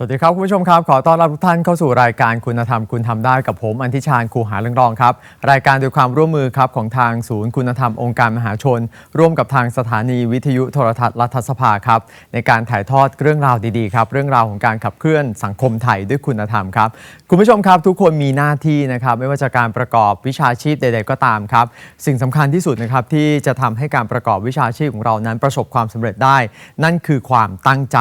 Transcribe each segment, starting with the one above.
สวัสดีครับ คุณผู้ชมครับ ขอต้อนรับทุกท่านเข้าสู่รายการคุณธรรมคุณทำได้กับผมอันทิชาญครูหาเรื่องรองครับ รายการโดยความร่วมมือครับของทางศูนย์คุณธรรมองค์การมหาชน ร่วมกับทางสถานีวิทยุโทรทัศน์รัฐสภาครับในการถ่ายทอดเรื่องราวดีๆครับเรื่องราวของการขับเคลื่อนสังคมไทยด้วยคุณธรรมครับคุณผู้ชมครับทุกคนมีหน้าที่นะครับไม่ว่าจะการประกอบวิชาชีพใด ๆ ก็ตามครับสิ่งสำคัญที่สุดนะครับที่จะทำให้การประกอบวิชาชีพของเรานั้นประสบความสำเร็จได้ นั่นคือความตั้งใจ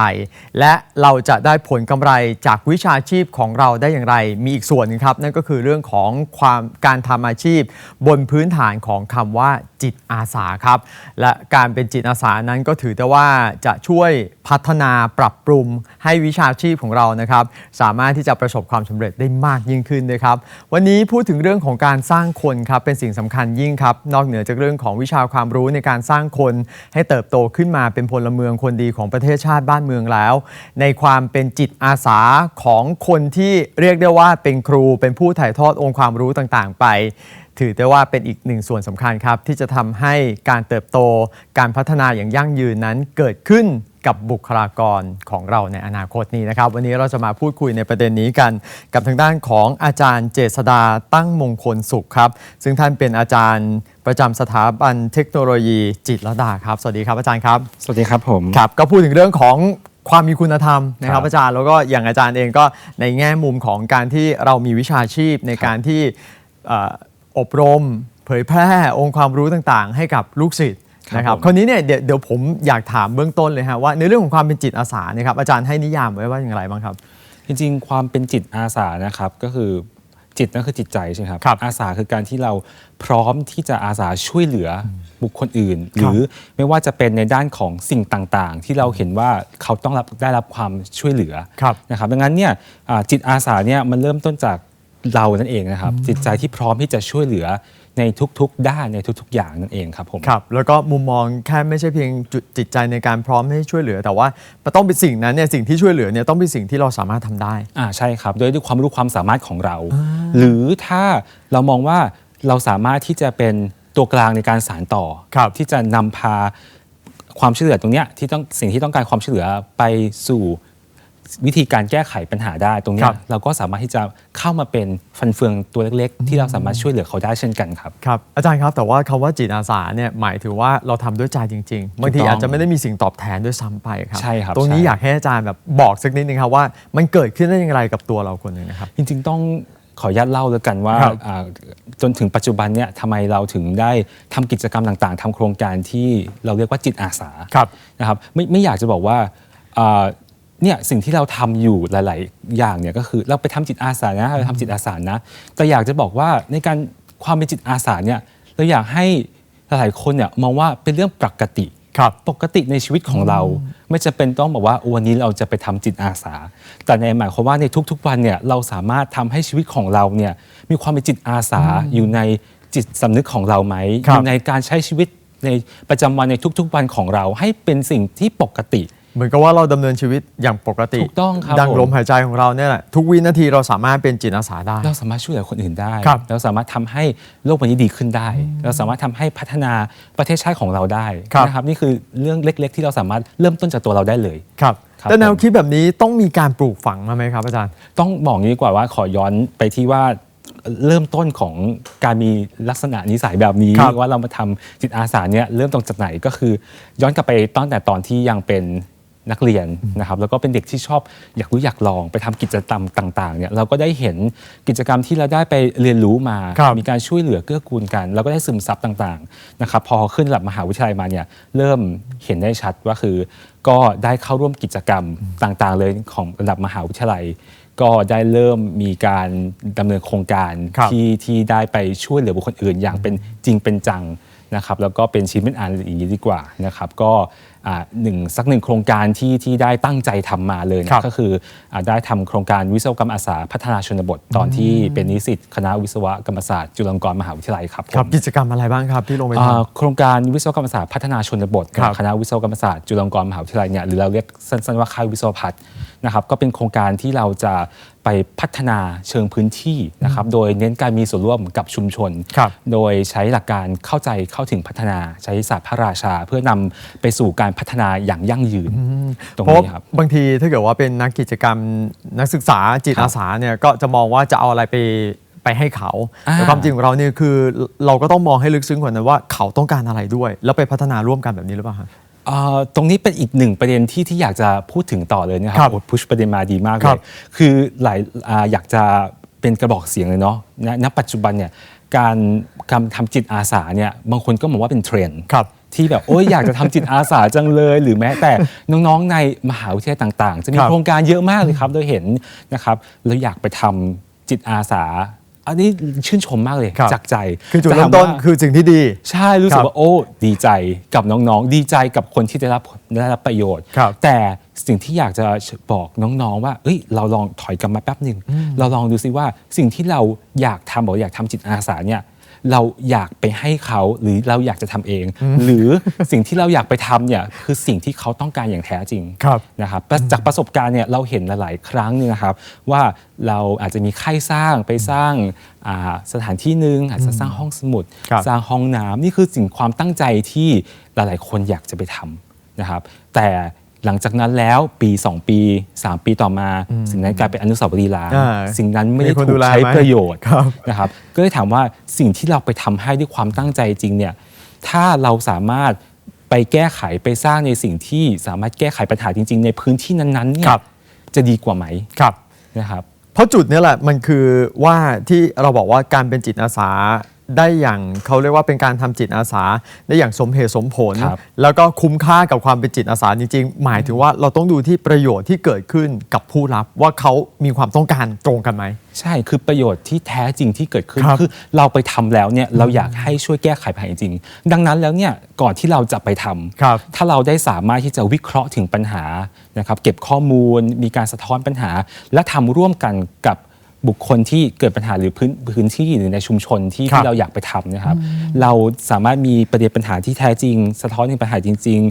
และเราจะได้ผลกำไรจากวิชาชีพของเราได้อย่างไร มีอีกส่วนนึงครับ นั่นก็คือเรื่องของความการทำอาชีพ บนพื้นฐานของคำว่าจิตอาสาครับ และการเป็นจิตอาสานั้นก็ถือได้ว่าจะช่วยพัฒนาปรับปรุงให้วิชาชีพของเรานะครับ สามารถที่จะประสบความสำเร็จได้มากยิ่งขึ้นด้วยครับ วันนี้พูดถึงเรื่องของการสร้างคนครับเป็นสิ่งสำคัญยิ่งครับ นอกเหนือจากเรื่องของวิชาความรู้ในการสร้างคน ให้เติบโตขึ้นมาเป็นพลเมืองคนดีของประเทศชาติบ้านเมืองแล้ว ในความเป็นจิตอาสาของคนที่เรียกได้ว่าเป็นครูเป็นผู้ถ่ายทอดองค์ความรู้ต่างๆ ไป ถือได้ว่าเป็นอีกหนึ่งส่วนสำคัญครับ ที่จะทำให้การเติบโต การพัฒนาอย่างยั่งยืนนั้นเกิดขึ้นกับบุคลากรของเราในอนาคตนี้นะครับ วันนี้เราจะมาพูดคุยในประเด็นนี้กัน กับทางด้านของอาจารย์เจษดาตั้งมงคลสุขครับ ซึ่งท่านเป็นอาจารย์ประจำสถาบันเทคโนโลยีจิตรลดาครับ สวัสดีครับอาจารย์ครับ สวัสดีครับผมครับก็พูดถึงเรื่องของความมีคุณธรรมนะคครัรับบอาจารย์แล้วก็อย่างอาจารย์เองก็ในแง่มุมของการที่เรามีวิชาชีพในการที่เอ่ออบรม เผยแพร่องค์ความรู้ต่างๆ ให้กับลูกศิษย์นะครับผมคราวนี้เนี่ยเดี๋ยวเดี๋ยวผมอยากถามเบื้องต้นเลยฮะว่าในเรื่องของความเป็นจิตอาสาเนี่ยครับอาจารย์ให้นิยามไว้ว่าอย่างไรบ้างครับ จริงๆ ความเป็นจิตอาสานะครับก็คือจิตนั่นคือจิตใจใช่ไหมครับครับอาสาคือการที่เราพร้อมที่จะอาสาช่วยเหลือบุคคลอื่น หรือไม่ว่าจะเป็นในด้านของสิ่งต่างๆ ที่เราเห็นว่าเขาต้องรับได้รับความช่วยเหลือครับนะครับดังนั้นเนี่ยอ่าจิตอาสาเนี่ยมันเริ่มต้นจาก เรานั่นเองนะครับ จิตใจที่พร้อมที่จะช่วยเหลือในทุกๆ ด้านในทุก ๆ อย่างนั่นเองครับผม ครับ แล้วก็มุมมองแค่ไม่ใช่เพียงจุดจิตใจในการพร้อมให้ช่วยเหลือ แต่ว่ามันต้องเป็นสิ่งนั้นเนี่ยสิ่งที่ช่วยเหลือเนี่ยต้องเป็นสิ่งที่เราสามารถทำได้อ่าใช่ครับด้วยด้วยความรู้ความสามารถของเรา หรือถ้าเรามองว่าเราสามารถที่จะเป็นตัวกลางในการสารต่อครับที่จะนำพาความช่วยเหลือตรงเนี้ยที่ต้องสิ่งที่ต้องการความช่วยเหลือไปสู่ วิธีการแก้ไขปัญหาได้ตรงเนี้ครัยบเราก็สามารถที่จะเข้ามาเป็นฟันเฟืองตัวเล็กๆ ที่เราสามารถช่วยเหลือเขาได้เช่นกันครับ ครับอาจารย์ครับแต่ว่าคำว่าจิตอาสาเนี่ยหมายถึงว่าเราทำด้วยใจจริงๆบางทีถูกต้องอาจจะไม่ได้มีสิ่งตอบแทนด้วยซ้ำไปครับ ใช่ครับตรงนี้ใช่ อยากให้อาจารย์แบบบอกสักนิดนึงครับว่ามันเกิดขึ้นได้อย่างไรกับตัวเราคนหนึ่งนะครับ จริงๆ ต้องขออนุญาตเล่าแล้วกันว่าครับอ่าจนถึงปัจจุบันเนี่ยทำไมเราถึงได้ทำกิจกรรมต่างๆทำโครงการที่เราเรียกว่าจิตอาสาครับนะครับไม่ไม่อยากจะบอกว่าอ่า เนี่ยสิ่งที่เราทำอยู่หลาย ๆ อย่างเนี่ยก็คือเราไปทำจิตอาสานะเราทำจิตอาสานะ แต่อยากจะบอกว่าในการความเป็นจิตอาสาเนี่ยเราอยากให้หลายๆคนเนี่ยมองว่าเป็นเรื่องปกติครับปกติในชีวิตของเรา ไม่จะเป็นต้องบอกว่าวันนี้เราจะไปทำจิตอาสา แต่ในหมายความว่าในทุก ๆ วันเนี่ยเราสามารถทำให้ชีวิตของเราเนี่ยมีความเป็นจิตอาสาอยู่ในจิตสำนึกของเราไหมครัอบยู่ในการใช้ชีวิตในประจำวันในทุก ๆ วันของเราให้เป็นสิ่งที่ปกติ เหมือนกับว่าเราดำเนินชีวิตอย่างปกติ ถูกต้องครับดังผม ลมหายใจของเราเนี่ยแหละทุกวินาทีเราสามารถเป็นจิตอาสาได้ เราสามารถช่วยเหลือคนอื่นได้ ครับเราสามารถทำให้โลกวันนี้ดีขึ้นได้ เราสามารถทำให้พัฒนาประเทศชาติของเราได้ครับ นะครับนี่คือเรื่องเล็ก ๆ ที่เราสามารถเริ่มต้นจากตัวเราได้เลย ครับ ครับแต่แนวผม คิดแบบนี้ต้องมีการปลูกฝังมาไหมครับอาจารย์ ต้องบอกอย่างนี้ดีกว่าว่าขอย้อนไปที่ว่าเริ่มต้นของการมีลักษณะนิสัยแบบนี้ครับว่าเรามาทำจิตอาสาเนี่ยเริ่มต้นจากไหนก็คือ ย้อนกลับไปตั้งแต่ตอนที่ยังเป็น นักเรียนนะครับแล้วก็เป็นเด็กที่ชอบอยากรู้อยากลองไปทำกิจกรรมต่างๆเนี่ยเราก็ได้เห็นกิจกรรมที่เราได้ไปเรียนรู้มาครับมีการช่วยเหลือเกื้อกูลกัน เราก็ได้ซึมซับต่างๆนะครับพอขึ้นระดับมหาวิทยาลัยมาเนี่ยเริ่มเห็นได้ชัดว่าคือ ก็ได้เข้าร่วมกิจกรรมต่างๆ เลยของระดับมหาวิทยาลัยก็ได้เริ่มมีการดำเนินโครงการครับที่ที่ได้ไปช่วยเหลือบุคคลอื่น อย่างเป็นจริงเป็นจังนะครับ แล้วก็เป็นชิ้นเป็นอันอย่างนี้ดีกว่านะครับ ก็อ่า หนึ่งสักหนึ่งโครงการที่ที่ได้ตั้งใจทำมาเลยนะครับก็คืออาได้ทำโครงการวิศวกรรมอาสาพัฒนาชนบท ตอนที่เป็นนิสิตคณะวิศวกรรมศาสตร์จุฬาลงกรณ์มหาวิทยาลัยครับผมครับกิจกรรมอะไรบ้างครับที่ลงไปทอ่าโครงการวิศวกรรมศาสตร์พัฒนาชนบทครับคณะวิศวกรรมศาสตร์จุฬาลงกรณ์มหาวิทยาลัยเนี่ยหรือเราเรียกสั้นๆว่าค่ายวิศวพัฒน์นะครับก็เป็นโครงการที่เราจะ ไปไปพัฒนาเชิงพื้นที่นะครับโดยเน้นการมีส่วนร่วมกับชุมชนครับโดยใช้หลักการเข้าใจเข้าถึงพัฒนาใช้ศาสตร์พระราชา เพื่อนำไปสู่การพัฒนาอย่างยั่งยืนตรงเพราะนี้ครับบางทีถ้าเกิดว่าเป็นนักกิจกรรมนักศึกษาจิตครับอาสาเนี่ยก็จะมองว่าจะเอาอะไรไปไปให้เขาอ่าแต่ความจริงของเราเนี่ยคือเราก็ต้องมองให้ลึกซึ้งกว่านั้นว่าเขาต้องการอะไรด้วย แล้วไปพัฒนาร่วมกันแบบนี้หรือเปล่าฮะเอ่อ ตรงนี้เป็นอีกหนึ่งประเด็นที่ที่อยากจะพูดถึงต่อเลยนะคครัรับบพุชประเด็นมาดีมากเลครัยบคือหลายอ่าอยากจะเป็นกระบอกเสียงเลยเนาะณณปัจจุบันเนี่ยการการทำจิตอาสาเนี่ยบางคนก็มองว่าเป็นเทรนด์ครับที่แบบโอ้ยอยากจะทำจิตอาสาจังเลย หรือแม้แต่น้องๆในมหาวิทยาลัยต่าง ๆ จะมีครับโครงการเยอะมากเลยครับโดยเห็นนะครับเราอยากไปทำจิตอาสา อันนี้ชื่นชมมากเลยครับจากใจคือจุดแต่เริ่ถามต้นว่าคือสิ่งที่ดี ใช่รู้สึครักบว่าโอ้ดีใจกับน้องๆ ดีใจกับคนที่ได้รับได้รับประโยชน์ ครับแต่สิ่งที่อยากจะบอกน้องๆว่าเอ้ยเราลองถอยกลับมาแป๊บหนึ่งเราลองดูซิว่าสิ่งที่เราอยากทำบอกอยากทำจิตอาสาเนี่ย เราอยากไปให้เขาหรือเราอยากจะทำเอง หรือสิ่งที่เราอยากไปทำเนี่ยคือสิ่งที่เขาต้องการอย่างแท้จริงครับนะครับแต่จากประสบการณ์เนี่ยเราเห็นหลาย ๆ ครั้งเนี่ยนะครับว่าเราอาจจะมีค่ายสร้างไปสร้างอ่าสถานที่หนึ่งอาจจะสร้างห้องสมุดครับสร้างห้องน้ำนี่คือสิ่งความตั้งใจที่หลาย ๆ คนอยากจะไปทำนะครับแต่ หลังจากนั้นแล้วปี 2 ปี 3 ปีต่อมา สิ่งนั้นกลายเป็นอนุสาวรีย์ล้างอ่าสิ่งนั้นไม่ได้มีคนถูดูกแลใช้ไหมประโยชน์ครับนะครับก็เลยถามว่าสิ่งที่เราไปทำให้ด้วยความตั้งใจจริงเนี่ยถ้าเราสามารถไปแก้ไขไปสร้างในสิ่งที่สามารถแก้ไขปัญหาจริง ๆ ในพื้นที่นั้นๆเนี่คยรับจะดีกว่าไหมครับนะครับ เพราะจุดเนี้แหละมันคือว่าที่เราบอกว่าการเป็นจิตอาสา ได้อย่างเขาเรียกว่าเป็นการทำจิตอาสา ได้อย่างสมเหตุสมผลครับแล้วก็คุ้มค่ากับความเป็นจิตอาสาจริง ๆ หมายถึงว่าเราต้องดูที่ประโยชน์ที่เกิดขึ้นกับผู้รับว่าเขามีความต้องการตรงกันไหมใช่คือประโยชน์ที่แท้จริงที่เกิดขึ้นครับคือเราไปทำแล้วเนี่ยเราอยากให้ช่วยแก้ไขปัญหาจริง ดังนั้นแล้วเนี่ยก่อนที่เราจะไปทำครับถ้าเราได้สามารถที่จะวิเคราะห์ถึงปัญหานะครับเก็บข้อมูลมีการสะท้อนปัญหา และทำร่วมกันกับ บุคคลที่เกิดปัญหาหรือพื้นพื้นที่หรือในชุมชนที่ครับ ที่เราอยากไปทำนะครับ เราสามารถมีประเด็นปัญหาที่แท้จริง สะท้อนถึงปัญหาจริง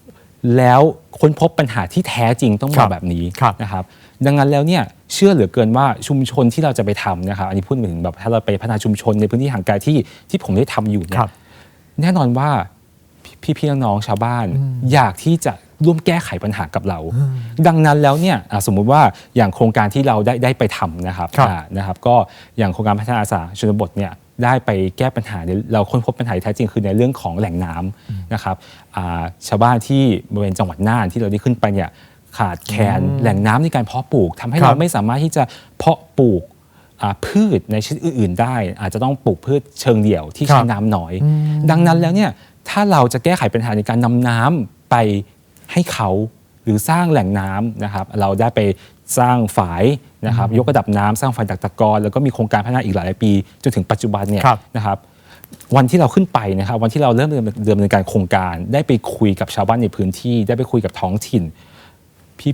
ๆ แล้วค้นพบปัญหาที่แท้จริงต้องครับมาแบบนี้ครับ นะครับ ดังนั้นแล้วเนี่ยเชื่อเหลือเกินว่าชุมชนที่เราจะไปทำนะครับอันนี้พูดถึงแบบถ้าเราไปพัฒนาชุมชนในพื้นที่ห่างไกลที่ที่ผมได้ทำอยู่เนี่ครัยบแน่นอนว่าพี่พี่ๆน้องๆชาวบ้าน อยากที่จะ ร่วมแก้ไขปัญหากับเรา ดังนั้นแล้วเนี่ยอะสมมุติว่าอย่างโครงการที่เราได้ได้ไปทำนะครับครับอ่านะครับ ก็อย่างโครงการพัฒนาอาสาชนบทเนี่ยได้ไปแก้ปัญหาในเราค้นพบปัญหาที่แท้จริงคือในเรื่องของแหล่งน้ำนะครับอ่าชาวบ้านที่บริเวณจังหวัดน่านที่เราได้ขึ้นไปเนี่ยขาดแคลนแหล่งน้ำในการเพาะปลูกทำให้ครับเราไม่สามารถที่จะเพาะปลูกอ่าพืชในชนิดอื่น ๆ ได้ อาจจะต้องปลูกพืชเชิงเดี่ยวที่ครัใช้บน้ำน้อย ดังนั้นแล้วเนี่ยถ้าเราจะแก้ไขปัญหาในการนำน้ำไป ให้เขาหรือสร้างแหล่งน้ำนะครับ เราได้ไปสร้างฝายนะครับ ยกระดับน้ำสร้างฝายดักตะกอนแล้วก็มีโครงการพัฒนาอีกหลายปีจนถึงปัจจุบันเนี่ยครับนะครับ วันที่เราขึ้นไปนะครับ วันที่เราเริ่มดำเนินการโครงการ ได้ไปคุยกับชาวบ้านในพื้นที่ ได้ไปคุยกับท้องถิ่น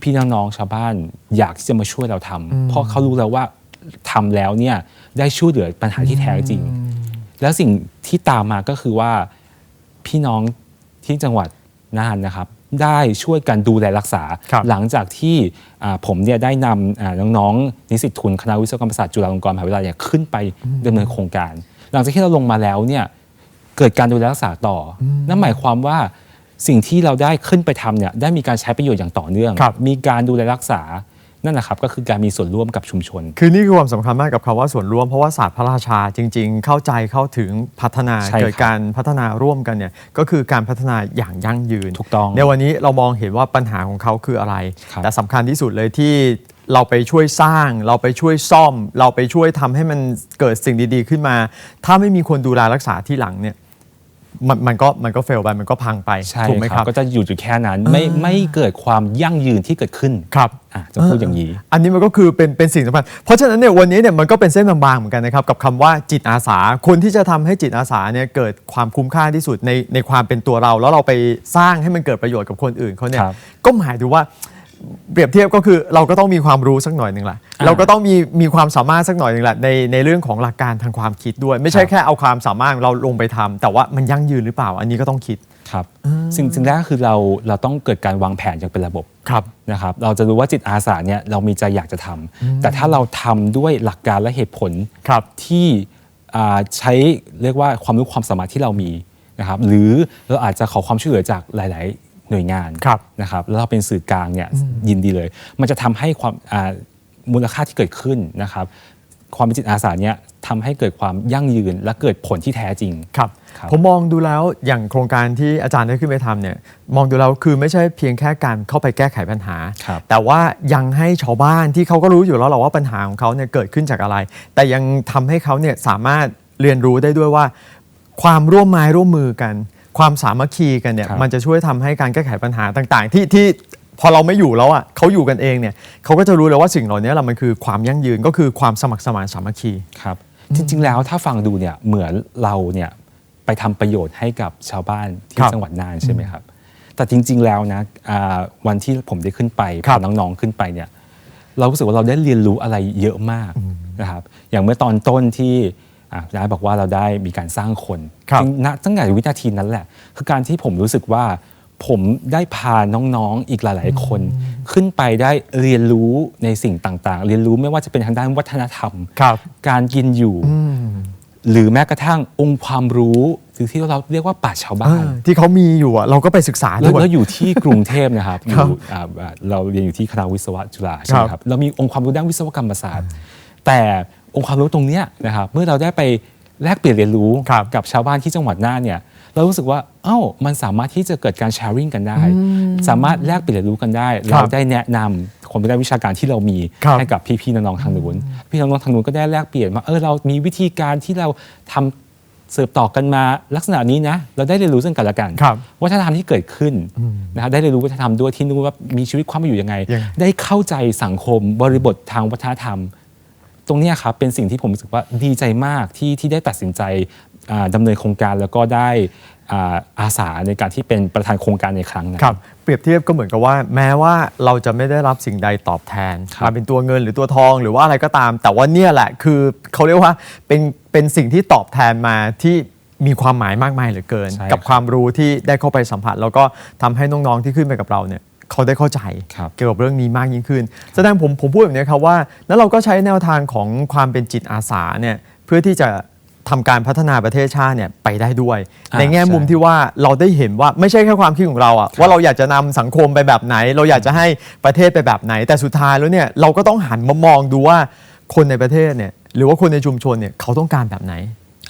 พี่ๆน้องๆชาวบ้านอยากที่จะมาช่วยเราทำเพราะเขารู้แล้วว่าทำแล้วเนี่ยได้ช่วยเหลือปัญหาที่แท้จริง แล้วสิ่งที่ตามมาก็คือว่าพี่น้องที่จังหวัดน่านนะครับ ได้ช่วยกันดูแลรักษา ครับหลังจากที่อ่าผมเนี่ยได้นำอ่าน้องๆนิสิตทุนคณะวิศวกรรมศาสตร์จุฬาลงกรณ์มหาวิทยาลัยเนี่ยขึ้นไปดำเนินโครงการ หลังจากที่เราลงมาแล้วเนี่ยเกิดการดูแลรักษาต่ออนั่นหมายความว่าสิ่งที่เราได้ขึ้นไปทำเนี่ยได้มีการใช้ประโยชน์อย่างต่อเนื่อง ครับ มีการดูแลรักษา นั่นนะครับก็คือการมีส่วนร่วมกับชุมชน คือนี่คือความสำคัญมากกับคำว่าส่วนร่วมเพราะว่าศาสตร์พระราชาจริง ๆ เข้าใจเข้าถึงพัฒนาใช่ครับเกิดการพัฒนาร่วมกันเนี่ยก็คือการพัฒนาอย่างยั่งยืนถูกต้องในวันนี้เรามองเห็นว่าปัญหาของเขาคืออะไรครับแต่สำคัญที่สุดเลยที่เราไปช่วยสร้าง เราไปช่วยซ่อม เราไปช่วยทำให้มันเกิดสิ่งดีๆ ขึ้นมา ถ้าไม่มีคนดูแลรักษาที่หลังเนี่ย มันมันก็มันก็เฟลไปมันก็พังไปใช่ถูกไหมคครัรับบ ก็จะอยู่อยู่แค่นั้นไม่ไม่เกิดความยั่งยืนที่เกิดขึ้นครับ อะจะพูดอย่างนี้ อันนี้มันก็คือเป็นเป็นสิ่งสำคัญ เพราะฉะนั้นเนี่ยวันนี้เนี่ยมันก็เป็นเส้นบางๆเหมือนกันนะครับกับคำว่าจิตอาสา คนที่จะทำให้จิตอาสาเนี่ยเกิดความคุ้มค่าที่สุดในในความเป็นตัวเรา แล้วเราไปสร้างให้มันเกิดประโยชน์กับคนอื่นเขาเนี่ยครับ ก็หมายถึงว่า เปรียบเทียบก็คือเราก็ต้องมีความรู้สักหน่อยหนึ่งแหละอ่าเราก็ต้องมีมีความสามารถสักหน่อยหนึ่งแหละในในเรื่องของหลักการทางความคิดด้วย ไม่ใช่ครับแค่เอาความสามารถของเราลงไปทำแต่ว่ามันยั่งยืนหรือเปล่า อันนี้ก็ต้องคิดครับสิ่งสิ่งแรกก็คือเราเราต้องเกิดการวางแผนอย่างเป็นระบบครับนะครับ เราจะรู้ว่าจิตอาสาเนี่ยเรามีใจอยากจะทำแต่ถ้าเราทำด้วยหลักการและเหตุผลครับที่อ่าใช้เรียกว่าความรู้ความสามารถที่เรามีนะครับหรือเราอาจจะขอความช่วยเหลือจากหลาย ๆ หน่วยงานครับนะครับแล้วเราเป็นสื่อกลางเนี่ยยินดีเลย มันจะทำให้ความอ่ามูลค่าที่เกิดขึ้นนะครับ ความเป็นจิตอาสาเนี่ยทำให้เกิดความยั่งยืนและเกิดผลที่แท้จริงครับครับผมมองดูแล้วอย่างโครงการที่อาจารย์ได้ขึ้นไปทำเนี่ยมองดูแล้วคือไม่ใช่เพียงแค่การเข้าไปแก้ไขปัญหาครับแต่ว่ายังให้ชาวบ้านที่เขาก็รู้อยู่แล้วหรอว่าปัญหาของเขาเนี่ยเกิดขึ้นจากอะไร แต่ยังทำให้เขาเนี่ยสามารถเรียนรู้ได้ด้วยว่า ความร่วมไม้ร่วมมือกัน ความสามัคคีกันเนี่ยครับ มันจะช่วยทำให้การแก้ไขปัญหาต่าง ๆ ที่ที่พอเราไม่อยู่แล้วอะเขาอยู่กันเองเนี่ยเขาก็จะรู้เลยว่าสิ่งเหล่านี้แหละมันคือความยั่งยืนก็คือความสมัครสมานสามัคคี ครับจริงๆแล้วถ้าฟังดูเนี่ยเหมือนเราเนี่ยไปทำประโยชน์ให้กับชาวบ้านคที่รับจังหวัดน่านใช่ไหมครับ แต่จริงๆแล้วนะอ่าวันที่ผมได้ขึ้นไปครัพาบน้องๆขึ้นไปเนี่ยเรารู้สึกว่าเราได้เรียนรู้อะไรเยอะมากนะครับอย่างเมื่อตอนต้นที่ อะได้บอกว่าเราได้มีการสร้างคนครับจริงๆณตั้งแต่วินาทีนั้นแหละ คือการที่ผมรู้สึกว่า ผมได้พาน้องๆอีกหลายๆคน ขึ้นไปได้เรียนรู้ในสิ่งต่างๆ เรียนรู้ไม่ว่าจะเป็นทางด้านวัฒนธรรมครับการกินอยู่หรือแม้กระทั่งองค์ความรู้หรือที่เราเรียกว่าป่าชชาวบ้านเออที่เขามีอยู่อะเราก็ไปศึกษาแล้วด้วยแล้วอยู่ที่กรุงเทพนะครับอครับยู่อ่าอ่าเราเรียนอยู่ที่คณะวิศวะจุฬาใช่ไหมคครัรับบเรามีองค์ความรู้ด้านวิศวกรรมศาสตร์ แต่ องค์ความรู้ตรงเนี้ยนะครับเมื่อเราได้ไปแลกเปลี่ยนเรียนรู้ครับกับชาวบ้านที่จังหวัดน่านเนี่ยเรารู้สึกว่าเอ้ามันสามารถที่จะเกิดการแชร์ริ่งกันได้ สามารถแลกเปลี่ยนเรียนรู้กันได้ครัเราบได้แนะนำความรู้ด้านวิชาการที่เรามีครับให้กับพี่ๆน้องๆทางนู้นพี่น้องๆทางนู้นก็ได้แลกเปลี่ยนว่าเออเรามีวิธีการที่เราทำสืบต่อกันมาลักษณะนี้นะเราได้เรียนรู้ซึ่งกันและกันครับวัฒนธรรมที่เกิดขึ้นนะครับได้เรียนรู้วัฒนธรรมด้วยที่นู้นว่ามีชีวิตความเป็นอยู่ยังไงยังได้เข้าใจสังคมบริบททางวัฒนธรรม ตรงเนี้ยครับเป็นสิ่งที่ผมรู้สึกว่าดีใจมากที่ที่ได้ตัดสินใจอ่าดำเนินโครงการแล้วก็ได้อ่าอาสาในการที่เป็นประธานโครงการในครั้งนั้นครับเปรียบเทียบก็เหมือนกับว่า แม้ว่าเราจะไม่ได้รับสิ่งใดตอบแทนครับมาเป็นตัวเงินหรือตัวทองหรือว่าอะไรก็ตาม แต่ว่าเนี่ยแหละคือเขาเรียกว่าเป็นเป็นสิ่งที่ตอบแทนมาที่มีความหมายมากมายเหลือเกินใช่กับครับความรู้ที่ได้เข้าไปสัมผัส แล้วก็ทำให้น้องๆที่ขึ้นไปกับเราเนี่ย เขาได้เข้าใจครับเกี่ยวกับเรื่องนี้มากยิ่งขึ้น แสดงผมผมพูดแบบนี้ครับว่า แล้วเราก็ใช้แนวทางของความเป็นจิตอาสาเนี่ยเพื่อที่จะทำการพัฒนาประเทศชาติเนี่ยไปได้ด้วยอ่าในแง่มุมใช่ที่ว่าเราได้เห็นว่าไม่ใช่แค่ความคิดของเราอะว่าเราอยากจะนำสังคมไปแบบไหน เราอยากจะให้ประเทศไปแบบไหน แต่สุดท้ายแล้วเนี่ยเราก็ต้องหันมามองดูว่าคนในประเทศเนี่ยหรือว่าคนในชุมชนเนี่ยเขาต้องการแบบไหน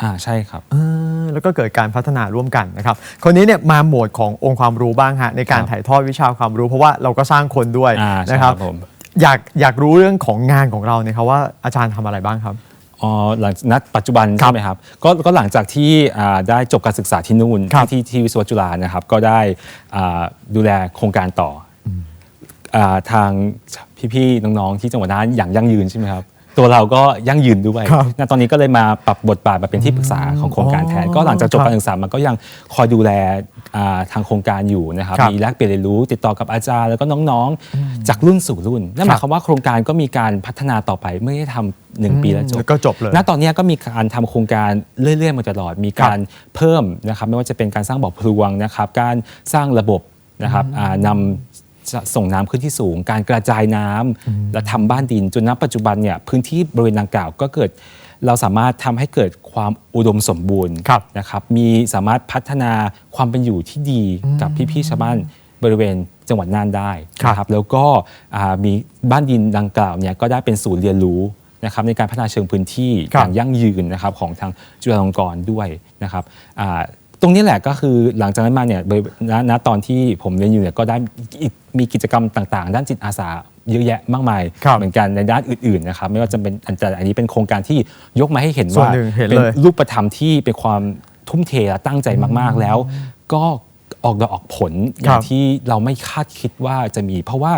อ่าใช่ครับ เออแล้วก็เกิดการพัฒนาร่วมกันนะครับ คนนี้เนี่ยมาโหมดขององค์ความรู้บ้างฮะในการครับถ่ายทอดวิชาความรู้ เพราะว่าเราก็สร้างคนด้วยอ่าใช่นะครับครับผม อยากอยากรู้เรื่องของงานของเราเนี่ยครับว่าอาจารย์ทำอะไรบ้างครับ อ๋อหลังณปัจจุบันครัใช่บไหมครับก็ก็หลังจากที่อ่าได้จบการศึกษาที่นู่นครับที่ที่ที่วิศวะจุฬานะครับก็ได้อ่าดูแลโครงการต่อออ่าทางพี่ๆน้องๆที่จังหวัดน่านอย่างยั่งยืนใช่ไหมครับ ตัวเราก็ยั่งยืนด้วยครับณตอนนี้ก็เลยมาปรับบทบาทมาเป็นที่ปรึกษาของโครงการแทน อ๋อก็หลังจากจบครับการศึกษามันก็ยังคอยดูแลอ่าทางโครงการอยู่นะครับครับมีแลกเปลี่ยนเรียนรู้ติดต่อกับอาจารย์แล้วก็น้องๆ จากรุ่นสู่รุ่นนั่นหมายความว่าโครงการก็มีการพัฒนาต่อไปไม่ได้ทำหนึ่งปีแล้วจบก็จบเลย ณตอนเนี้ยก็มีการทำโครงการเรื่อยๆมาตลอด มีการเพิ่มนะครับไม่ว่าจะเป็นการสร้างบ่อพลวงนะครับ การสร้างระบบนะครับอ่านำจะ ส่งน้ำขึ้นที่สูง การกระจายน้ำและทำบ้านดินจนณปัจจุบันเนี่ยพื้นที่บริเวณดังกล่าวก็เกิด เราสามารถทำให้เกิดความอุดมสมบูรณ์ครับนะครับมีสามารถพัฒนาความเป็นอยู่ที่ดีกับพี่ๆชาวบ้านบริเวณจังหวัดน่านได้ครับนะครับแล้วก็อ่ามีบ้านดินดังกล่าวเนี่ยก็ได้เป็นศูนย์เรียนรู้นะครับในการพัฒนาเชิงพื้นที่ครัอบย่างยั่งยืนนะครับของทางจุฬาลงกรณ์ด้วยนะครับอ่า ตรงนี้แหละก็คือหลังจากนั้นมาเนี่ยโดยณณตอนที่ผมเรียนอยู่เนี่ยก็ได้อีกมีกิจกรรมต่าง ๆ ด้านจิตอาสาเยอะแยะมากมายครับเหมือนกันในด้านอื่นๆนะครับไม่ว่าจะเป็นอันแต่อันนี้เป็นโครงการที่ยกมาให้เห็นส่วนว่าหนึ่งเห็นเป็นเลยรูปธรรมที่เป็นความทุ่มเทและตั้งใจมากๆแล้ว ก็ออกดอกออกผลอครัย่างบที่เราไม่คาดคิดว่าจะมี เพราะว่า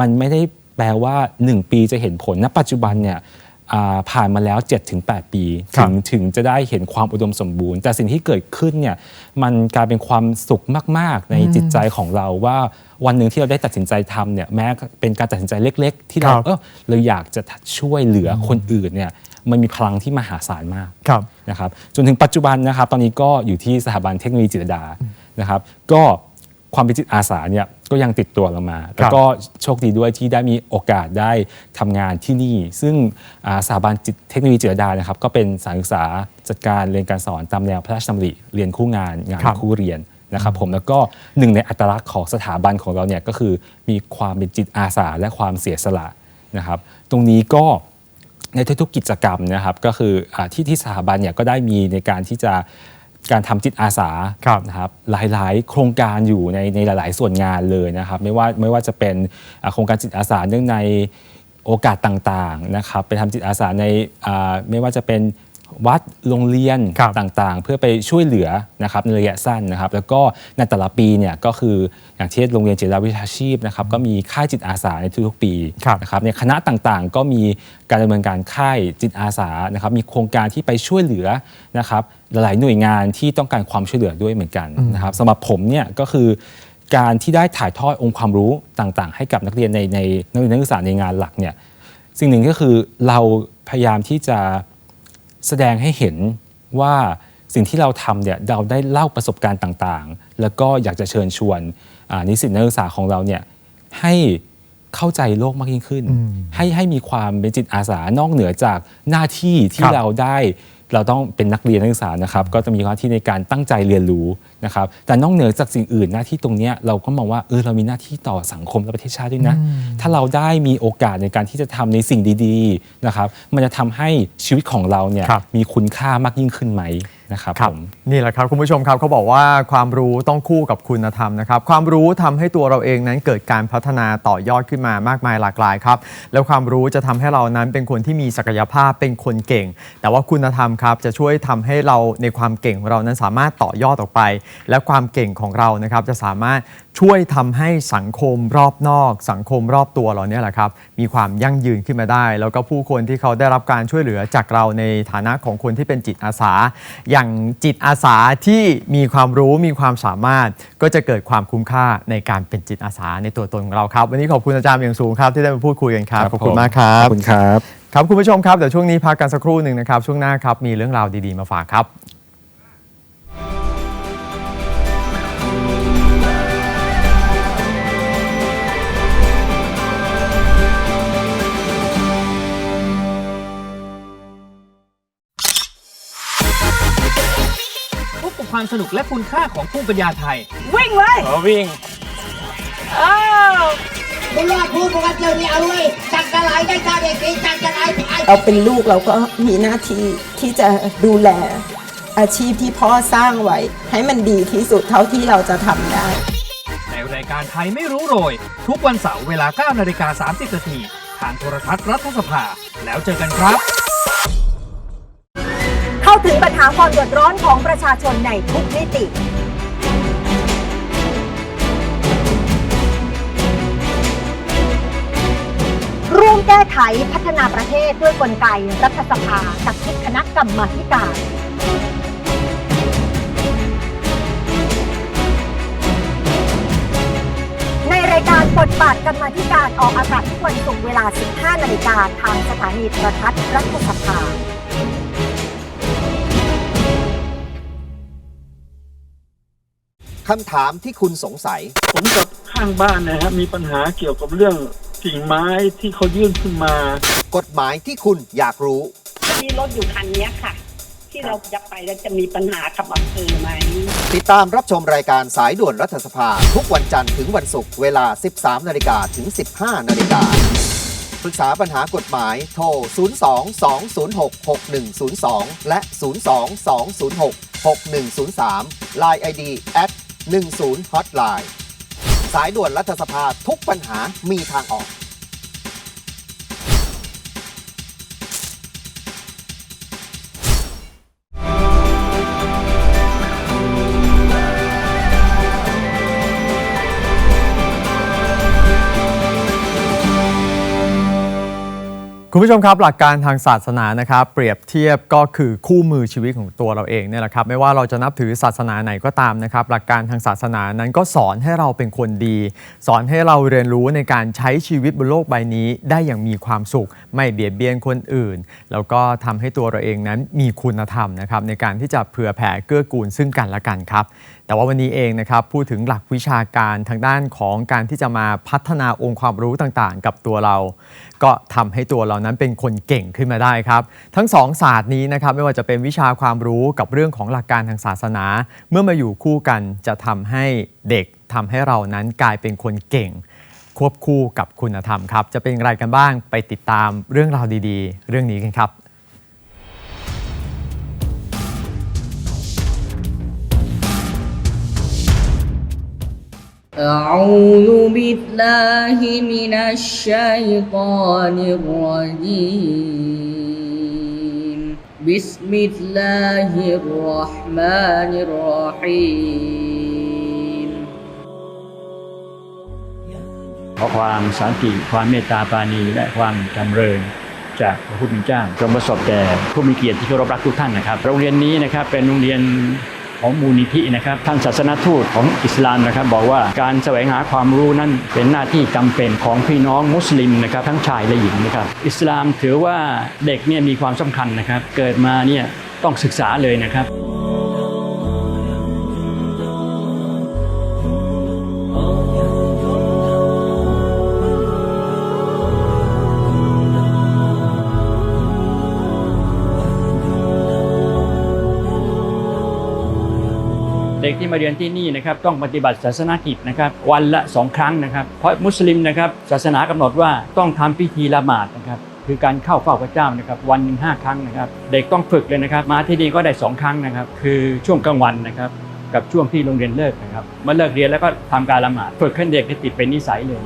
มันไม่ได้แปลว่า 1 ปีจะเห็นผลณปัจจุบันเนี่ยอ่า ผ่านมาแล้ว 7-8 ปีครัถึบงถึงจะได้เห็นความอุดมสมบูรณ์ แต่สิ่งที่เกิดขึ้นเนี่ยมันกลายเป็นความสุขมาก ๆ ในจิตใจของเราว่าวันหนึ่งที่เราได้ตัดสินใจทำเนี่ยแม้เป็นการตัดสินใจเล็ก ๆ ที่เราครับเออเราอยากจะช่วยเหลือคนอื่นเนี่ยมันมีพลังที่มหาศาลมากครับนะครับจนถึงปัจจุบันนะครับ ตอนนี้ก็อยู่ที่สถาบันเทคโนโลยีจิตรดานะครับ ก็ความเป็นจิตอาสาเนี่ย ก็ยังติดตัวเรามา แล้วก็โชคดีด้วยที่ได้มีโอกาสได้ทำงานที่นี่ ซึ่งอ่าสถาบันจิตเทคโนโลยีจิตรลดานะครับ ก็เป็นสถานศึกษาจัดการเรียนการสอนตามแนวพระราชดำริเรียนคู่งานงานครับคู่เรียนนะครับผมแล้วก็หนึ่งในอัตลักษณ์ของสถาบันของเราเนี่ยก็คือมีความเป็นจิตอาสาและความเสียสละนะครับ ตรงนี้ก็ในทุกๆกิจกรรมนะครับก็คืออาที่ที่สถาบันเนี่ยก็ได้มีในการที่จะ การทำจิตอาสาครับนะครับหลายๆ โครงการอยู่ในในหลาย ๆ ส่วนงานเลยนะครับ ไม่ว่าไม่ว่าจะเป็นอ่าโครงการจิตอาสาเนื่องในโอกาสต่างๆนะครับไปทำจิตอาสาในอ่าไม่ว่าจะเป็น วัดโรงเรียนครับต่างๆ เพื่อไปช่วยเหลือนะครับในระยะสั้นนะครับ แล้วก็ในแต่ละปีเนี่ยก็คืออย่างเช่นโรงเรียนจิตวิทยาชีพนะครับก็มีค่ายจิตอาสาในทุกๆปีครับนะครับในคณะต่างๆ ก็มีการดำเนินการค่ายจิตอาสานะครับมีโครงการที่ไปช่วยเหลือนะครับหลายๆหน่วยงานที่ต้องการความช่วยเหลือด้วยเหมือนกันนะครับสำหรับผมเนี่ยก็คือการที่ได้ถ่ายทอดองค์ความรู้ต่างๆ ให้กับนักเรียนในในนักเรียนนักศึกษาในงานหลักเนี่ยสิ่งหนึ่งก็คือเราพยายามที่จะ แสดงให้เห็นว่าสิ่งที่เราทำเนี่ยเราได้เล่าประสบการณ์ต่างๆ แล้วก็อยากจะเชิญชวนอ่านิสิตนักศึกษาของเราเนี่ยให้เข้าใจโลกมากยิ่งขึ้น ให้ให้มีความเป็นจิตอาสานอกเหนือจากหน้าที่ที่ครับเราได้ เราต้องเป็นนักเรียนนักศึกษานะครับก็จะมีหน้าที่ในการตั้งใจเรียนรู้นะครับแต่นอกเหนือจากสิ่งอื่นหน้าที่ตรงเนี้ยเราก็มองว่าเออเรามีหน้าที่ต่อสังคมและประเทศชาติด้วยนะ ถ้าเราได้มีโอกาสในการที่จะทำในสิ่งดีๆนะครับมันจะทำให้ชีวิตของเราเนี่ยครับมีคุณค่ามากยิ่งขึ้นไหม นะครับครับผมนี่แหละครับคุณผู้ชมครับเขาบอกว่าความรู้ต้องคู่กับคุณธรรมนะครับ ความรู้ทำให้ตัวเราเองนั้นเกิดการพัฒนาต่อยอดขึ้นมามากมายหลากหลายครับ แล้วความรู้จะทำให้เรานั้นเป็นคนที่มีศักยภาพเป็นคนเก่ง แต่ว่าคุณธรรมครับจะช่วยทำให้เราในความเก่งของเรานั้นสามารถต่อยอดออกไป และความเก่งของเรานะครับจะสามารถช่วยทำให้สังคมรอบนอก สังคมรอบตัวเราเนี่ยแหละครับมีความยั่งยืนขึ้นมาได้ แล้วก็ผู้คนที่เขาได้รับการช่วยเหลือจากเราในฐานะของคนที่เป็นจิตอาสาอย่างจิตอาสาที่มีความรู้มีความสามารถ ก็จะเกิดความคุ้มค่าในการเป็นจิตอาสาในตัวตนของเราครับ วันนี้ขอบคุณอาจารย์อย่างสูงครับที่ได้มาพูดคุยกันครับขอบคุณมากครัขบอบคุณครับ ครับคุณผู้ชมครับเดี๋ยวช่วงนี้พักกันสักครู่หนึ่งนะครับช่วงหน้าครับมีเรื่องราวดีๆมาฝากครับ พบกับความสนุกและคุณค่าของภูมิปัญญาไทย วิ่งเลยขอวิ่งอ้าวบุญรอดพูดว่าเจอนี่เอาเลยจักรไหลได้ชาเด็กสีจักรไหลไอ้เราเป็นลูกเราก็มีหน้าที่ที่จะดูแลอาชีพที่พ่อสร้างไว้ ให้มันดีที่สุดเท่าที่เราจะทำได้ ในรายการไทยไม่รู้โรย ทุกวันเสาร์เวลา9นาฬิกา30นาทีทางโทรทัศน์รัฐสภา แล้วเจอกันครับเข้าถึงปัญหาความเดือดร้อนของประชาชนในทุกมิติร่วมแก้ไขพัฒนาประเทศด้วยกลไกรัฐสภากับทุกคณะกรรมาธิการ ในรายการบทบาทกรรมาธิการออกอากาศทุกวันศุกร์เวลา 15 นาฬิกาทางสถานีโทรทัศน์รัฐสภา คำถามที่คุณสงสัย ผมกับข้างบ้านนะฮะมีปัญหาเกี่ยวกับเรื่องกิ่งไม้ที่เขายื่นขึ้นมา กฎหมายที่คุณอยากรู้ มีรถอยู่คันเนี้ยค่ะ ที่เราจะไปแล้วจะมีปัญหากับอำเภอไหม ติดตามรับชมรายการสายด่วนรัฐสภา ทุกวันจันทร์ถึงวันศุกร์เวลา 13 นาฬิกาถึง 15 นาฬิกาปรึกษาปัญหากฎหมายโทร 02-206-6102 และ 02-206-6103 Line ID at 10 Hotline สายด่วนรัฐสภาทุกปัญหามีทางออก คุณผู้ชมครับหลักการทางศาสนานะครับเปรียบเทียบก็คือคู่มือชีวิตของตัวเราเองเนี่ยแหละครับไม่ว่าเราจะนับถือศาสนาไหนก็ตามนะครับหลักการทางศาสนานั้นก็สอนให้เราเป็นคนดี สอนให้เราเรียนรู้ในการใช้ชีวิตบนโลกใบนี้ ได้อย่างมีความสุข ไม่เบียดเบียนคนอื่น แล้วก็ทำให้ตัวเราเองนั้นมีคุณธรรมนะครับในการที่จะเผื่อแผ่เกื้อกูลซึ่งกันและกันครับแต่ว่าวันนี้เองนะครับพูดถึงหลักวิชาการทางด้านของการที่จะมาพัฒนาองค์ความรู้ต่างๆ กับตัวเรา ก็ทำให้ตัวเรานั้นเป็นคนเก่งขึ้นมาได้ครับ ทั้งสองศาสตร์นี้นะครับไม่ว่าจะเป็นวิชาความรู้กับเรื่องของหลักการทางศาสนา เมื่อมาอยู่คู่กันจะทำให้เด็กทำให้เรานั้นกลายเป็นคนเก่ง ควบคู่กับคุณธรรมครับ จะเป็นอย่างไรกันบ้างไปติดตามเรื่องราวดีๆ เรื่องนี้กันครับ أعوذ بالله من الشيطان الرجيم بسم الله الرحمن الرحيم ขอความสันติความเมตตาปราณีและความจำเริญจากพระผู้เป็นเจ้าจงประสบแด่ผู้มีเกียรติที่เคารพรักทุกท่านนะครับ โรงเรียนนี้นะครับเป็นโรงเรียน ของมูลนิธินะครับท่านศาสนทูตของอิสลามนะครับบอกว่าการแสวงหาความรู้นั้นเป็นหน้าที่จำเป็นของพี่น้องมุสลิมนะครับทั้งชายและหญิงนะครับอิสลามถือว่าเด็กเนี่ยมีความสำคัญนะครับ เกิดมาเนี่ยต้องศึกษาเลยนะครับ มาเรียนที่นี่นะครับต้องปฏิบัติศาสนกิจนะครับวันละสองครั้งนะครับเพราะมุสลิมนะครับศาสนากำหนดว่าต้องทำพิธีละหมาดนะครับคือการเข้าเฝ้าพระเจ้านะครับวันหนึ่งห้าครั้งนะครับ เด็กต้องฝึกเลยนะครับ มาที่นี่ก็ได้สองครั้งนะครับ คือช่วงกลางวันนะครับกับช่วงที่โรงเรียนเลิกนะครับเมื่อเลิกเรียนแล้วก็ทำการละหมาดฝึกให้เด็กให้ติดเป็นนิสัยเลย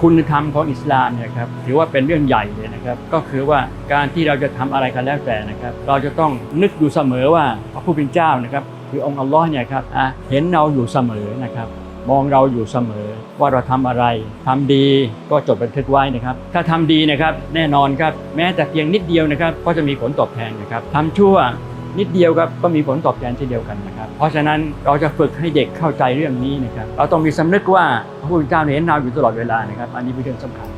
คุณธรรมของอิสลามเนี่ยครับถือว่าเป็นเรื่องใหญ่เลยนะครับ ก็คือว่าการที่เราจะทำอะไรกันแล้วแต่นะครับ เราจะต้องนึกอยู่เสมอว่าพระผู้เป็นเจ้านะครับ คือองค์อัลลอฮ์เนี่ยครับอะเห็นเราอยู่เสมอนะครับมองเราอยู่เสมอว่าเราทำอะไรทำดีก็จดบันทึกไว้นะครับ ถ้าทำดีนะครับแน่นอนครับแม้แต่เพียงนิดเดียวนะครับ ก็จะมีผลตอบแทนนะครับทำชั่ว นิดเดียวครับก็มีผลตอบแทนเช่นเดียวกันนะครับเพราะฉะนั้นเราจะฝึกให้เด็กเข้าใจเรื่องนี้นะครับเราต้องมีสำนึกว่าพระผู้เป็นเจ้าเนี่ยเห็นเราอยู่ตลอดเวลานะครับ อันนี้เป็นเรื่องสำคัญ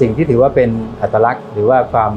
สิ่งที่ถือว่าเป็นอัตลักษณ์ หรือว่าความ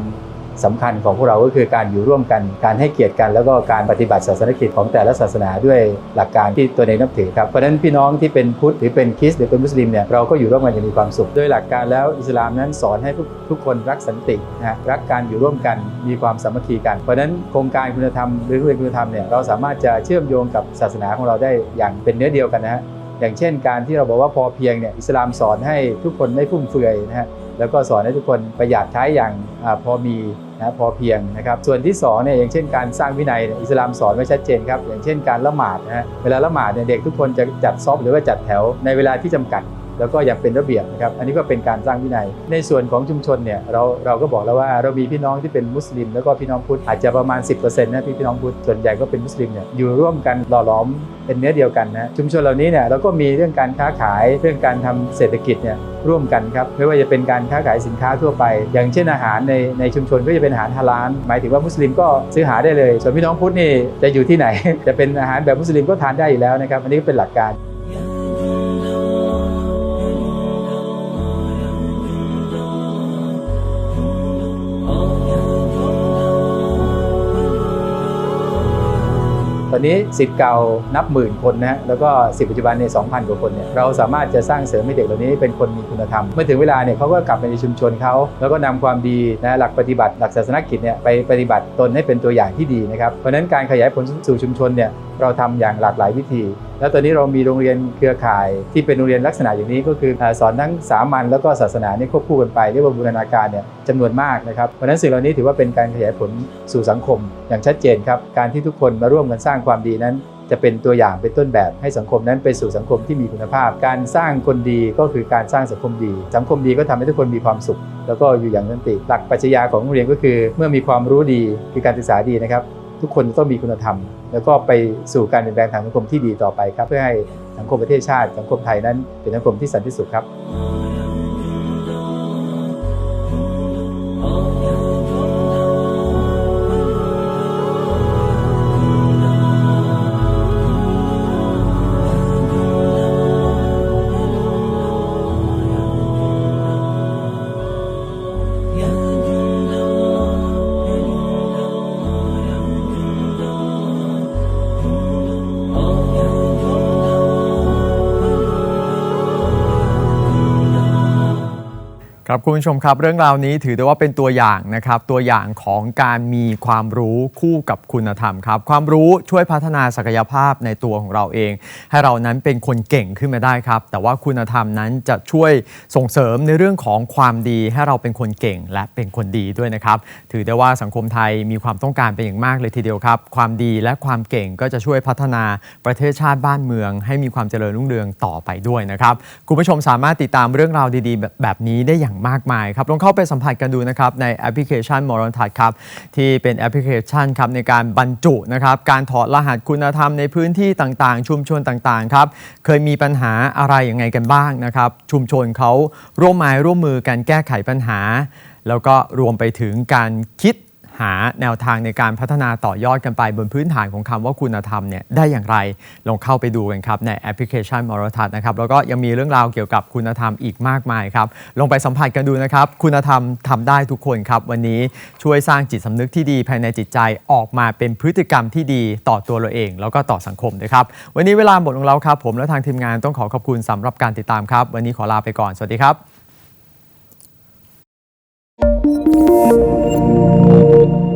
สำคัญของพวกเราก็คือการอยู่ร่วมกัน การให้เกียรติกัน แล้วก็การปฏิบัติศาสนกิจของแต่ละศาสนาด้วยหลักการที่ตัวเองนับถือครับ เพราะฉะนั้นพี่น้องที่เป็นพุทธหรือเป็นคริสต์หรือเป็นมุสลิมเนี่ยเราก็อยู่ร่วมกันอย่างมีความสุขโดยหลักการแล้วอิสลามนั้นสอนให้ทุกคนรักสันตินะฮะรักการอยู่ร่วมกันมีความสามัคคีกัน เพราะฉะนั้นโครงการคุณธรรมหรือเรื่องคุณธรรมเนี่ยเราสามารถจะเชื่อมโยงกับศาสนาของเราได้อย่างเป็นเนื้อเดียวกันนะฮะอย่างเช่นการที่เราบอกว่าพอเพียงเนี่ยอิสลามสอนให้ทุกคนไม่ฟุ่มเฟือยนะฮะ แล้วก็สอนให้ทุกคนประหยัดใช้อย่างอพอมีนะพอเพียงนะครับส่วนที่2เนี่ยอย่างเช่นการสร้างวินัยอิสลามสอนไว้ชัดเจนครับอย่างเช่นการละหมาดนะฮะเวลาละหมาดเนี่ยเด็กทุกคนจะจัดซอฟหรือว่าจัดแถวในเวลาที่จำกัด แล้วก็อย่างเป็นระเบียบนะครับอันนี้ก็เป็นการสร้างวินัย ในส่วนของชุมชนเนี่ยเราเราก็บอกแล้วว่าเรามีพี่น้องที่เป็นมุสลิม แล้วก็พี่น้องพุทธอาจจะประมาณ 10%นะพี่พี่น้องพุทธส่วนใหญ่ก็เป็นมุสลิมเนี่ยอยู่ร่วมกันหล่อหลอมเป็นเนื้อเดียวกันนะชุมชนเหล่านี้เนี่ยเราก็มีเรื่องการค้าขายเรื่องการทำเศรษฐกิจเนี่ยร่วมกันครับไม่ว่าจะเป็นการค้าขายสินค้าทั่วไป อย่างเช่นอาหารในในชุมชนก็จะเป็นอาหารฮาลาลหมายถึงว่ามุสลิมก็ซื้อหาได้เลย ส่วนพี่น้องพุทธนี่จะอยู่ที่ไหน จะเป็นอาหารแบบมุสลิมก็ทานได้อยู่แล้วนะครับอันนี้ก็เป็นหลักการ อนนี้สิทธิ์เก่านับหมื่นคนนะฮะแล้วก็สิทธิ์ปัจจุบันเนี่ย2,000กว่าคนเนี่ยเราสามารถจะสร้างเสริมให้เด็กเหล่านี้เป็นคนมีคุณธรรมเมื่อถึงเวลาเนี่ยเขาก็กลับไปในชุมชนเขาแล้วก็นำความดีนะหลักปฏิบัติหลักศาสนกิจเนี่ยไปปฏิบัติตนให้เป็นตัวอย่างที่ดีนะครับเพราะฉะนั้นการขยายผลสู่ชุมชนเนี่ยเราทำอย่างหลากหลายวิธี แล้วตอนนี้เรามีโรงเรียนเครือข่ายที่เป็นโรงเรียนลักษณะอย่างนี้ก็คือสอนทั้งสามัญแล้วก็ศาสนาเนี่ยควบคู่กันไปเรียกว่าบูรณาการเนี่ยจำนวนมากนะครับเพราะฉะนั้นสิ่งเหล่านี้ถือว่าเป็นการขยายผลสู่สังคม อย่างชัดเจนครับการที่ทุกคนมาร่วมกันสร้างความดีนั้น จะเป็นตัวอย่างเป็นต้นแบบให้สังคมนั้นไปสู่สังคมที่มีคุณภาพ การสร้างคนดีก็คือการสร้างสังคมดี สังคมดีก็ทำให้ทุกคนมีความสุข แล้วก็อยู่อย่างสันติ หลักปรัชญาของโรงเรียนก็คือ เมื่อมีความรู้ดีคือการศึกษาดีนะครับ ทุกคนต้องมีคุณธรรม แล้วก็ไปสู่การเปลี่ยนแปลงทางสังคมที่ดีต่อไปครับ เพื่อให้สังคมประเทศชาติ สังคมไทยนั้นเป็นสังคมที่สันติสุขครับ ครับคุณผู้ชมครับ เรื่องราวนี้ถือได้ว่าเป็นตัวอย่างนะครับตัวอย่างของการมีความรู้คู่กับคุณธรรมครับความรู้ช่วยพัฒนาศักยภาพในตัวของเราเอง ให้เรานั้นเป็นคนเก่งขึ้นมาได้ครับ แต่ว่าคุณธรรมนั้นจะช่วยส่งเสริมในเรื่องของความดี ให้เราเป็นคนเก่งและเป็นคนดีด้วยนะครับถือได้ว่าสังคมไทยมีความต้องการเป็นอย่างมากเลยทีเดียวครับ ความดีและความเก่งก็จะช่วยพัฒนาประเทศชาติบ้านเมือง ให้มีความเจริญรุ่งเรืองต่อไปด้วยนะครับคุณผู้ชมสามารถติดตามเรื่องราวดีๆ แบบแบบนี้ได้อย่างมากมายครับลองเข้าไปสัมผัสกันดูนะครับในแอปพลิเคชันมรทัดครับที่เป็นแอปพลิเคชันครับในการบรรจุนะครับการถอดรหัสคุณธรรมในพื้นที่ต่างๆ ชุมชนต่างๆครับเคยมีปัญหาอะไรยังไงกันบ้างนะครับชุมชนเขาร่วมไม้ร่วมมือกันแก้ไขปัญหา แล้วก็รวมไปถึงการคิด หาแนวทางในการพัฒนาต่อยอดกันไปบนพื้นฐานของคำว่าคุณธรรมเนี่ยได้อย่างไร ลองเข้าไปดูกันครับในแอปพลิเคชันมรทัศน์นะครับแล้วก็ยังมีเรื่องราวเกี่ยวกับคุณธรรมอีกมากมายครับลองไปสัมผัสกันดูนะครับ คุณธรรมทำได้ทุกคนครับ วันนี้ช่วยสร้างจิตสำนึกที่ดีภายในจิตใจออกมาเป็นพฤติกรรมที่ดีต่อตัวเราเอง แล้วก็ต่อสังคมนะครับวันนี้เวลาหมดลงแล้วครับ ผมและทางทีมงานต้องขอขอบคุณสำหรับการติดตามครับ วันนี้ขอลาไปก่อนสวัสดีครับ Thank you.